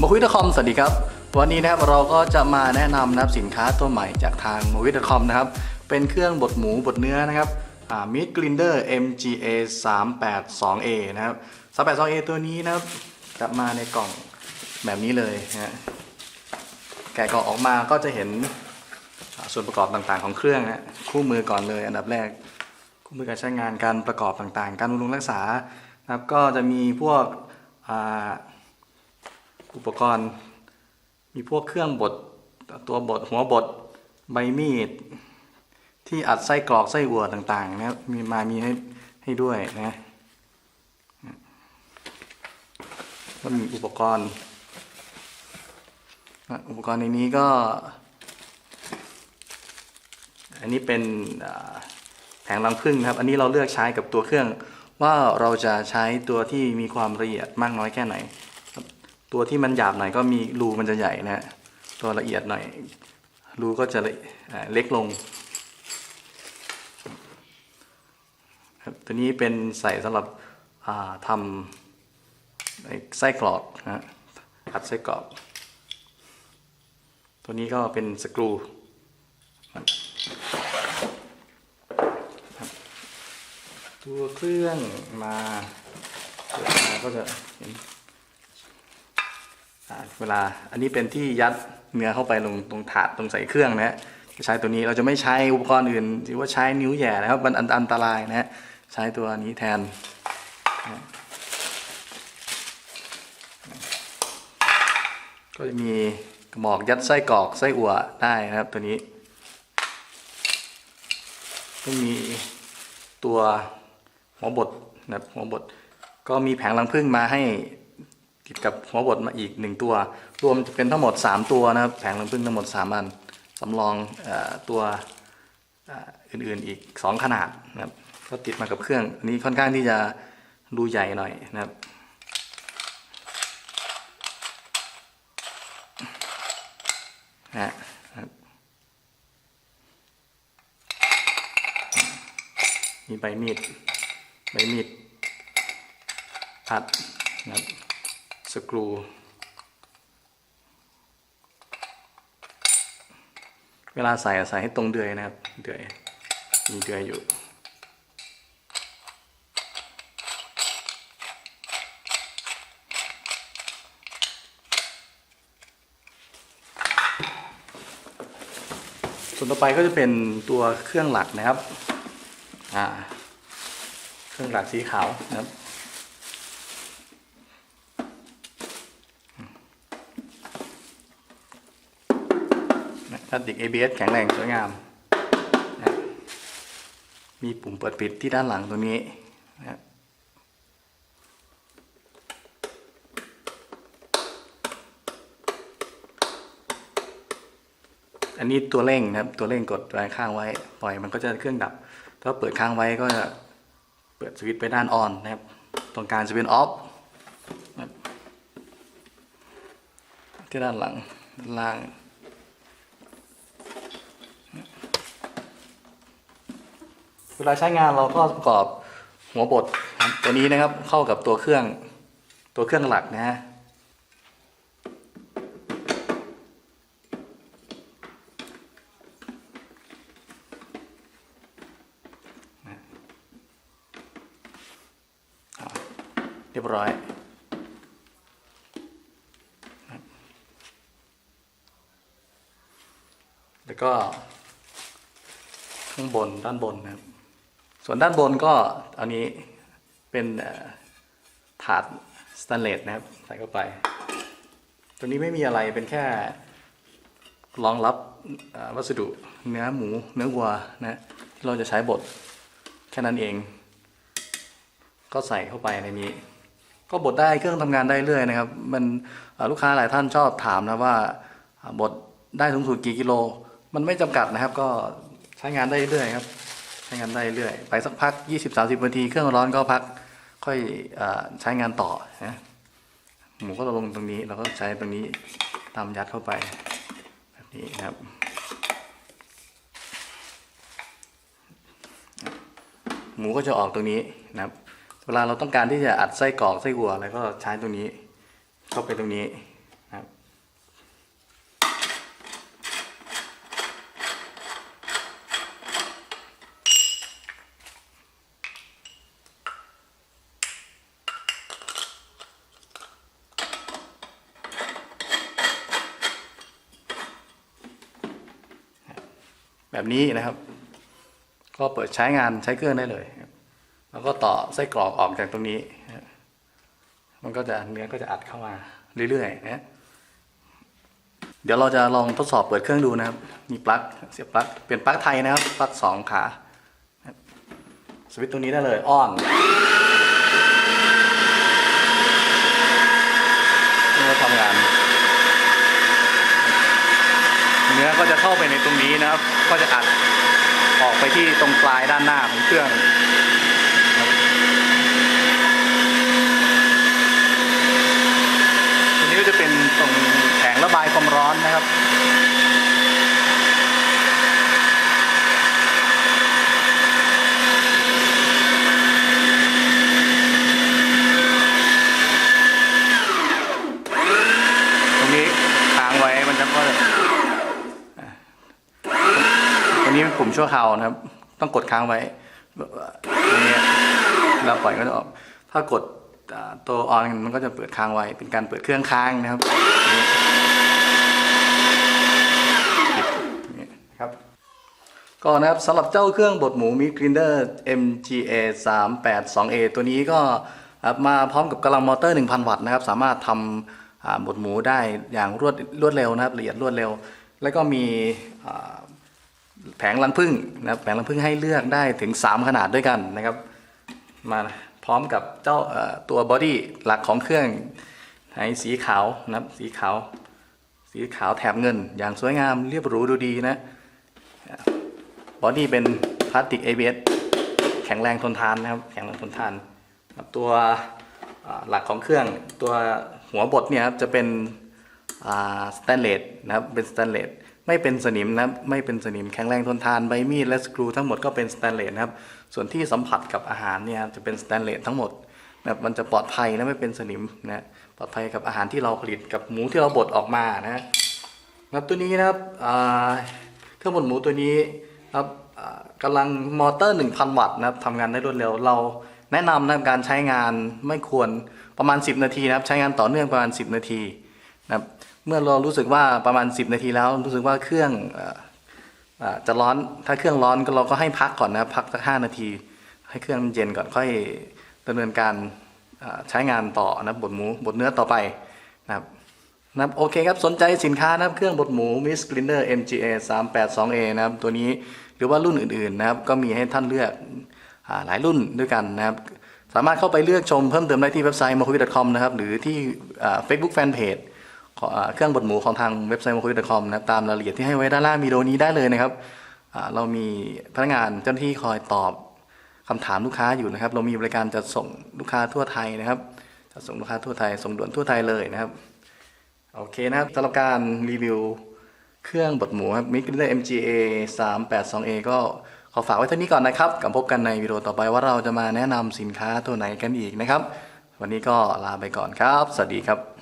มาคุยดคอมสวัสดีครับ วันนี้นะครับเราก็จะมาแนะนำนะครับสินค้าตัวใหม่จากทางมาวิดคอมนะครับ เป็นเครื่องบดหมูบดเนื้อนะครับมิดกลินเดอร์ MGA 382A นะครับ 382A ตัวนี้นะครับกลับมาในกล่องแบบนี้เลยนะฮะแกะกล่องออกมาก็จะเห็นส่วนประกอบต่างๆของเครื่องนะคู่มือก่อนเลยอันดับแรก คู่มือการใช้งานการประกอบต่างๆ การบำรุงรักษานะครับก็จะมีพวกอ่า อุปกรณ์ มีพวกเครื่องบดตัวบดหัวบดใบมีด ที่อัดไส้กรอกไส้อั่วต่างๆนะมีมามีให้ให้ด้วยนะก็มีอุปกรณ์ อุปกรณ์ในนี้ก็ อันนี้เป็นแผงรังผึ้งนะครับ อันนี้เราเลือกใช้กับตัวเครื่องว่าเราจะใช้ตัวที่มีความละเอียดมากน้อยแค่ไหน ตัวที่มันหยาบหน่อยก็มีรูมันจะใหญ่นะฮะตัวละเอียดหน่อย รูก็จะเล็กลงครับตัวนี้เป็นใส่สำหรับทำไส้กรอกนะฮะอัดไส้กรอกตัวนี้ก็เป็นสกรูตัวเครื่องมาเปิดมาก็จะเห็น เวลาอันนี้เป็นที่ยัดเนื้อเข้าไปลงตรงถาดตรงใส่เครื่องนะฮะจะใช้ตัวนี้เราจะไม่ใช้อุปกรณ์อื่นหรือว่าใช้นิ้วแย่นะครับมันอันอันตรายนะฮะใช้ตัวนี้แทนก็จะมีกระบอกยัดไส้กรอกไส้อั่วได้นะครับตัวนี้ก็มีตัวหัวบดนะครับหัวบดก็มีแผงรังผึ้งมาให้ ติดกับหัวบดมาอีกหนึ่งตัว รวมจะเป็นทั้งหมด 3 ตัวนะครับ แผงลำพึ่งทั้งหมด3อันสำรองอตัวอ่ออื่นๆอีก 2 ขนาดนะครับ ก็ติดมากับเครื่องอันนี้ค่อนข้างที่จะดูใหญ่หน่อยนะครับนะมีใบมีด ใบมีดอัดนะครับ สกรูเวลาใส่ใส่ให้ตรงเดือยนะครับ เดือย มีเดือยอยู่ ส่วนต่อไปก็จะเป็นตัวเครื่องหลักนะครับ อ่า เครื่องหลักสีขาวนะครับ พลาสติก ABS แข็งแรงสวยงามนะมีปุ่มเปิดปิดที่ด้านหลังตรงนี้นะอันนี้ตัวเร่งนะครับ ตัวเร่งกดไว้ข้างไว้ ปล่อยมันก็จะเครื่องดับ ถ้าเปิดค้างไว้ก็จะเปิดสวิตช์ไปด้านออนนะครับ ตรงกลารจะเป็นออฟที่ด้านหลังด้านล่าง เวลาใช้งานเราก็ประกอบหัวบดตัวนี้นะครับเข้ากับตัวเครื่องตัวเครื่องหลักนะฮะเรียบร้อยแล้วก็ข้างบนด้านบนนะครับ ส่วนด้านบนก็อันนี้เป็นถาดสแตนเลสนะครับใส่เข้าไป ตัวนี้ไม่มีอะไรเป็นแค่รองรับวัสดุเนื้อหมูเนื้อวัวนะที่เราจะใช้บดแค่นั้นเอง ก็ใส่เข้าไปในนี้ ก็บดได้เครื่องทำงานได้เรื่อยนะครับ มันลูกค้าหลายท่านชอบถามนะว่าอ่าบดได้สูงสุดกี่กิโล มันไม่จำกัดนะครับ ก็ใช้งานได้เรื่อยครับ ใช้งานได้เรื่อยไปสักพัก 20-30นาทีเครื่องร้อนก็พักค่อยอใช้งานต่อนะหมูก็ลงตรงนี้เราก็ใช้ตรงนี้ตามยัดเข้าไปแบบนี้นะครับหมูก็จะออกตรงนี้นะครับ เวลาเราต้องการที่จะอัดไส้กรอกไส้วัวอะไรก็ใช้ตรงนี้ เข้าไปตรงนี้ แบบนี้นะครับ ก็เปิดใช้งานใช้เครื่องได้เลย แล้วก็ต่อไส้กรอกออกจากตรงนี้ มันก็จะเนื้อก็จะอัดเข้ามาเรื่อยๆนะเดี๋ยวเราจะลองทดสอบเปิดเครื่องดูนะครับ มีปลั๊กเสียบปลั๊กเป็นปลั๊กไทยนะครับปลั๊กสองขาสวิตช์ตรงนี้ได้เลยอ้อนก็ทำงาน เนื้อ ก็จะเข้าไปในตรงนี้นะครับ ก็จะอัดออกไปที่ตรงปลายด้านหน้าของเครื่องนะครับทีนี้ก็จะเป็นตรงแผงระบายความร้อนนะครับ ตรงนี้ค้างไว้มันจะก็ตรง นี้เป็นปุ่มชั่วคราวนะครับ ต้องกดค้างไว้ตรงนี้เราปล่อยก็จะออก ถ้ากดตัวออนมันก็จะเปิดค้างไว้ เป็นการเปิดเครื่องค้างนะครับนี่อย่างนี้ครับ ก็นะครับสำหรับเจ้าเครื่องบดหมูมิกรินเดอร์ MGA 382A ตัวนี้ก็มาพร้อมกับกำลังมอเตอร์ 1,000 วัตต์นะครับ สามารถทำบดหมูได้อย่างรวดรวดเร็วนะครับละเอียดรวดเร็ว แล้วก็มี แผงรังผึ้งนะครับแผงรังผึ้งให้เลือกได้ถึง 3 ขนาดด้วยกันนะครับ มาพร้อมกับเจ้าตัวบอดี้หลักของเครื่องให้สีขาวนะครับสีขาว สีขาวแถบเงิน อย่างสวยงามเรียบหรูดูดีนะบอดี้เป็นพลาสติก ABS แข็งแรงทนทานนะครับ แข็งแรงทนทาน ตัวหลักของเครื่องตัวหัวบดเนี่ยครับจะเป็นสแตนเลสนะครับเป็นสแตนเลส ไม่เป็นสนิมนะไม่เป็นสนิมแข็งแรงทนทานใบมีดและสกรูทั้งหมดก็เป็นสแตนเลสนะครับ ส่วนที่สัมผัสกับอาหารเนี่ยจะเป็นสแตนเลสทั้งหมดนะครับมันจะปลอดภัยและไม่เป็นสนิมนะปลอดภัยกับอาหารที่เราผลิตกับหมูที่เราบดออกมานะครับตัวนี้นะครับเครื่องบดหมูตัวนี้ครับกำลังมอเตอร์ 1,000 วัตต์นะครับทำงานได้รวดเร็วเราแนะนำนะการใช้งานไม่ควรประมาณ 10 นาทีนะครับ ใช้งานต่อเนื่องประมาณ 10 นาทีนะครับ เมื่อเรารู้สึกว่าประมาณ 10 นาทีแล้ว รู้สึกว่าเครื่องอ่อเอ่อจะร้อนถ้าเครื่องร้อนก็เราก็ให้พักก่อนนะพักสัก5นาที ให้เครื่องมันเย็นก่อนค่อยดำเนินการใช้งานต่อนะบดหมูบดเนื้อต่อไปนะครับนะโอเคครับสนใจสินค้านะเครื่องบดหมู Miss Grinder MGA 382A นะครับตัวนี้หรือว่ารุ่นอื่นๆนะครับก็มีให้ท่านเลือกอหลายรุ่นด้วยกันนะครับสามารถเข้าไปเลือกชมเพิ่มเติมได้ที่เว็บไซต์ m o k u i c o m นะครับหรือที่ Facebook Fanpage เครื่องบดหมูของทางเว็บไซต์ m o k u i c o m นะตามรายละเอียดที่ให้ไว้ด้านล่างมีโดนี้ได้เลยนะครับเรามีพนักงานเจ้าหน้าที่คอยตอบคำถามลูกค้าอยู่นะครับ เรามีบริการจะส่งลูกค้าทั่วไทยนะครับจะส่งลูกค้าทั่วไทย ส่งด่วนทั่วไทยเลยนะครับโอเคนะครับสำหรับการรีวิวเครื่องบดหมูครับ m i g r i l l e r MGA 382A ก็ขอฝากไว้เท่านี้ก่อนนะครับกับพบกันในวิดีโอต่อไปว่าเราจะมาแนะนำสินค้าตัวไหนกันอีกนะครับ วันนี้ก็ลาไปก่อนครับ สวัสดีครับ